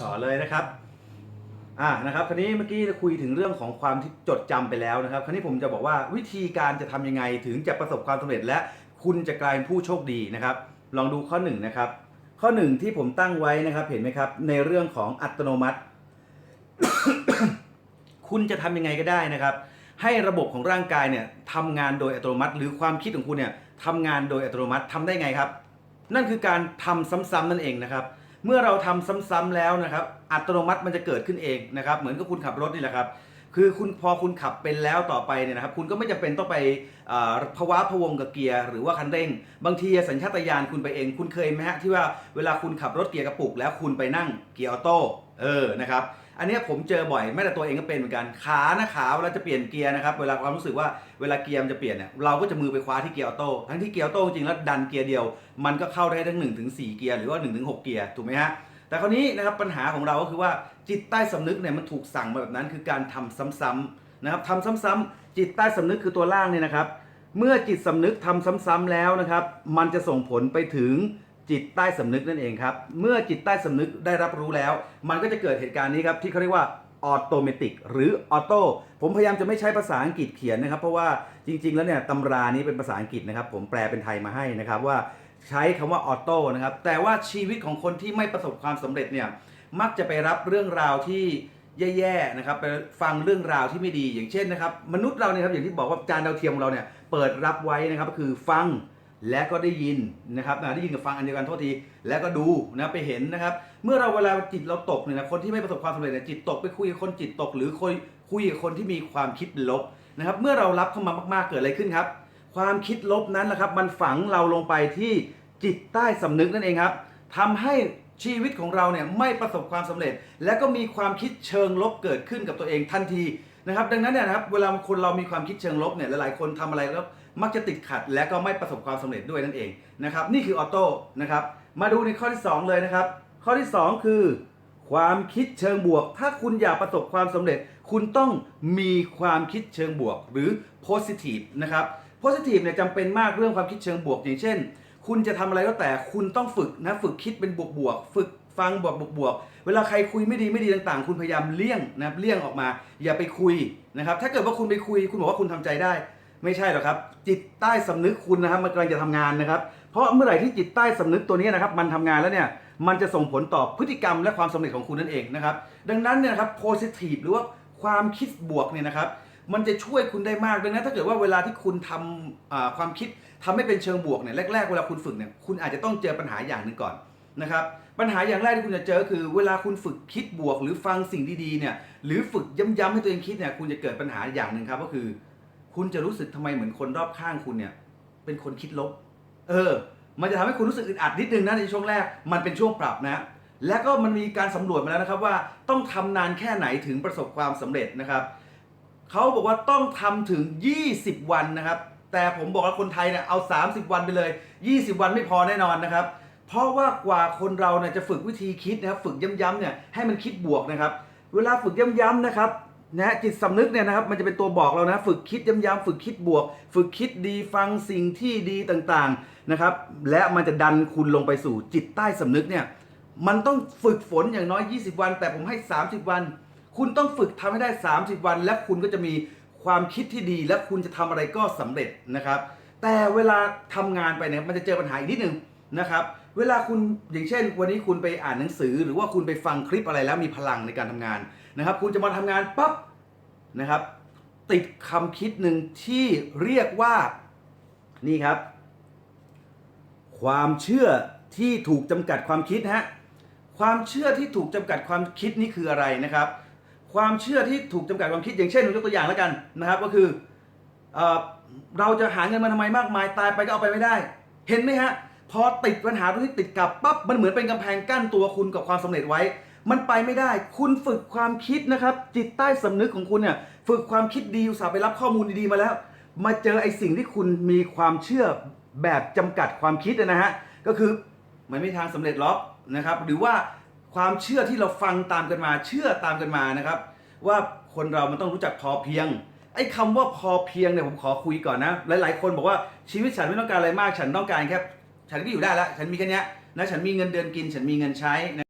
ต่อเลยนะครับอ่านะครับคราวนี้เมื่อกี้คุยถึงเรื่องของความที่จดจำไปแล้วนะครับคราวนี้ผมจะบอกว่าวิธีการจะทำยังไงถึงจะประสบความสำเร็จและคุณจะกลายเป็นผู้โชคดีนะครับ ลองดูข้อหนึ่งนะครับ ข้อหนึ่งที่ผมตั้งไว้นะครับเห็นไหมครับ ในเรื่องของอัตโนมัติ คุณจะทำยังไงก็ได้นะครับ ให้ระบบของร่างกายเนี่ยทำงานโดยอัตโนมัติ หรือความคิดของคุณเนี่ยทำงานโดยอัตโนมัติทำได้ไงครับ นั่นคือการทำซ้ำๆนั่นเองนะครับ เมื่อเราทำซ้ำๆแล้วนะครับ อัตโนมัติมันจะเกิดขึ้นเองนะครับ เหมือนกับคุณขับรถนี่แหละครับ คือคุณพอคุณขับเป็นแล้วต่อไปเนี่ยนะครับ คุณก็ไม่จำเป็นต้องไปภาวะพะวงกับเกียร์หรือว่าคันเร่ง บางทีสัญชาตญาณคุณไปเอง คุณเคยไหมฮะที่ว่าเวลาคุณขับรถเกียร์กระปุกแล้วคุณไปนั่งเกียร์ออโต้ เออนะครับอันนี้ผมเจอบ่อยแม้แต่ตัวเองก็เป็นเหมือนกันขานะขาเวลาจะเปลี่ยนเกียร์นะครับเวลาความรู้สึกว่าเวลาเกียร์มันจะเปลี่ยนเนี่ยเราก็จะมือไปคว้าที่เกียร์ออโต้ทั้งที่เกียร์ออโต้จริงแล้วดันเกียร์เดียว มันก็เข้าได้ทั้ง1ถึง4เกียร์หรือว่า1ถึง6เกียร์ถูกไหมฮะแต่คราวนี้นะครับปัญหาของเราก็คือว่าจิตใต้สำนึกเนี่ยมันถูกสั่งมาแบบนั้น คือการทำซ้ำๆนะครับทำซ้ำๆจิตใต้สำนึกคือตัวล่างเนี่ยนะครับ เมื่อจิตสำนึกทำซ้ำๆแล้วนะครับ มันจะส่งผลไปถึง จิตใต้สำนึกนั่นเองครับ เมื่อจิตใต้สำนึกได้รับรู้แล้ว มันก็จะเกิดเหตุการณ์นี้ครับที่เขาเรียกว่าออโตเมติกหรือออโต้ผมพยายามจะไม่ใช้ภาษาอังกฤษเขียนนะครับ เพราะว่าจริง ๆ แล้วเนี่ยตำรานี้เป็นภาษาอังกฤษนะครับ ผมแปลเป็นไทยมาให้นะครับว่าใช้คำว่าออโต้นะครับแต่ว่าชีวิตของคนที่ไม่ประสบความสำเร็จเนี่ยมักจะไปรับเรื่องราวที่แย่ๆนะครับไปฟังเรื่องราวที่ไม่ดีอย่างเช่นนะครับ มนุษย์เราเนี่ยครับอย่างที่บอกว่าจานดาวเทียมของเราเนี่ยเปิดรับไว้นะครับคือฟัง และก็ได้ยินนะครับได้ยินกับฟังอันเดียวกันโทษที แล้วก็ดูนะไปเห็นนะครับ เมื่อเราเวลาจิตเราตกเนี่ยนะคนที่ไม่ประสบความสำเร็จเนี่ยจิตตกไปคุยกับคนจิตตก หรือคุยคุยกับคนที่มีความคิดลบนะครับ เมื่อเรารับเข้ามามากๆเกิดอะไรขึ้นครับ ความคิดลบนั้นนะครับ มันฝังเราลงไปที่จิตใต้สำนึกนั่นเองครับทำให้ชีวิตของเราเนี่ยไม่ประสบความสำเร็จ และก็มีความคิดเชิงลบเกิดขึ้นกับตัวเองทันทีนะครับ ดังนั้นเนี่ยนะครับเวลาคนเรามีความคิดเชิงลบเนี่ยหลายๆคนทำอะไรแล้ว มักจะติดขัดและก็ไม่ประสบความสำเร็จด้วยนั่นเองนะครับนี่คือออโต้นะครับมาดูในข้อที่ 2 เลยนะครับ ข้อที่ 2 คือ ความคิดเชิงบวก ถ้าคุณอยากประสบความสำเร็จ คุณต้องมีความคิดเชิงบวก หรือ positive นะครับ positive เนี่ยจำเป็นมากเรื่องความคิดเชิงบวก อย่างเช่น คุณจะทำอะไรก็แต่คุณต้องฝึกนะฝึกคิดเป็นบวกบวกๆฝึกฟังบวกบวกบวกเวลาใครคุยไม่ดีไม่ดีต่างๆ คุณพยายามเลี่ยงนะเลี่ยงออกมา อย่าไปคุยนะครับ ถ้าเกิดว่าคุณไปคุย คุณบอกว่าคุณทำใจได้ ไม่ใช่หรอกครับ จิตใต้สำนึกคุณนะครับ มันกำลังจะทำงานนะครับ เพราะเมื่อไหร่ที่จิตใต้สำนึกตัวนี้นะครับ มันทำงานแล้วเนี่ยมันจะส่งผลต่อพฤติกรรมและความสำเร็จของคุณนั่นเองนะครับ ดังนั้นเนี่ยครับ positive หรือว่าความคิดบวกเนี่ยนะครับ มันจะช่วยคุณได้มากดังนั้นถ้าเกิดว่าเวลาที่คุณทำความคิดทำให้เป็นเชิงบวกเนี่ยแรกๆเวลาคุณฝึกเนี่ยคุณอาจจะต้องเจอปัญหาอย่างหนึ่งก่อนนะครับปัญหาอย่างแรกที่คุณจะเจอคือ เวลาคุณฝึกคิดบวก หรือฟังสิ่งดีๆเนี่ยหรือฝึกย้ำๆให้ตัวเองคิดเนี่ยคุณจะเกิดปัญหาอย่างหนึ่งครับก็คือ คุณจะรู้สึกทำไมเหมือนคนรอบข้างคุณเนี่ย เป็นคนคิดลบ เออ มันจะทำให้คุณรู้สึกอึดอัดนิดนึงนะในช่วงแรก มันเป็นช่วงปรับนะ และก็มันมีการสำรวจมาแล้วนะครับว่าต้องทำนานแค่ไหนถึงประสบความสำเร็จนะครับเขาบอกว่าต้องทำถึง 20 วันนะครับ แต่ผมบอกว่าคนไทยเนี่ยเอา 30 วันไปเลย 20 วันไม่พอแน่นอนนะครับ เพราะว่ากว่าคนเราเนี่ยจะฝึกวิธีคิดนะครับ ฝึกย้ำๆเนี่ยให้มันคิดบวกนะครับ เวลาฝึกย้ำๆนะครับ นะจิตสำนึกเนี่ยนะครับมันจะเป็นตัวบอกเรานะฝึกคิดย้ำๆฝึกคิดบวก ฝึกคิดดีฟังสิ่งที่ดีต่างๆนะครับและมันจะดันคุณลงไปสู่จิตใต้สำนึกเนี่ยมันต้องฝึกฝนอย่างน้อย 20 วัน แต่ผมให้ 30 วัน คุณต้องฝึกทำให้ได้ 30 วัน และคุณก็จะมีความคิดที่ดี และคุณจะทำอะไรก็สำเร็จนะครับแต่เวลาทำงานไปเนี่ยมันจะเจอปัญหาอีกนิดนึง นะครับ เวลาคุณอย่างเช่น วันนี้คุณไปอ่านหนังสือ หรือว่าคุณไปฟังคลิปอะไรแล้วมีพลังในการทำงานนะครับ คุณจะมาทำงานปั๊บนะครับ ติดคำคิดหนึ่งที่เรียกว่านี่ครับ ความเชื่อที่ถูกจำกัดความคิดฮะความเชื่อที่ถูกจำกัดความคิดนี่คืออะไรนะครับ ความเชื่อที่ถูกจำกัดความคิด อย่างเช่นผมยกตัวอย่างแล้วกันนะครับ ก็คือเอ่อเราจะหาเงินมาทำไมมากมายตายไปก็เอาไปไม่ได้ เห็นไหมฮะ พอติดปัญหาตรงที่ติดกับปั๊บมันเหมือนเป็นกำแพงกั้นตัวคุณกับความสำเร็จไว้ มันไปไม่ได้ คุณฝึกความคิดนะครับ จิตใต้สำนึกของคุณเนี่ยฝึกความคิดดีอุตส่าห์ไปรับข้อมูลดีๆมาแล้ว มาเจอไอ้สิ่งที่คุณมีความเชื่อแบบจำกัดความคิดนะฮะก็คือมันไม่มีทางสำเร็จหรอกนะครับ หรือว่าความเชื่อที่เราฟังตามกันมาเชื่อตามกันมานะครับ ว่าคนเรามันต้องรู้จักพอเพียง ไอ้คำว่าพอเพียงเนี่ยผมขอคุยก่อนนะ หลาย ๆ คนบอกว่าชีวิตฉันไม่ต้องการอะไรมากฉันต้องการแค่ ฉันก็อยู่ได้แล้ว ฉันมีแค่นี้ยนะฉันมีเงินเดือนกิน ฉันมีเงินใช้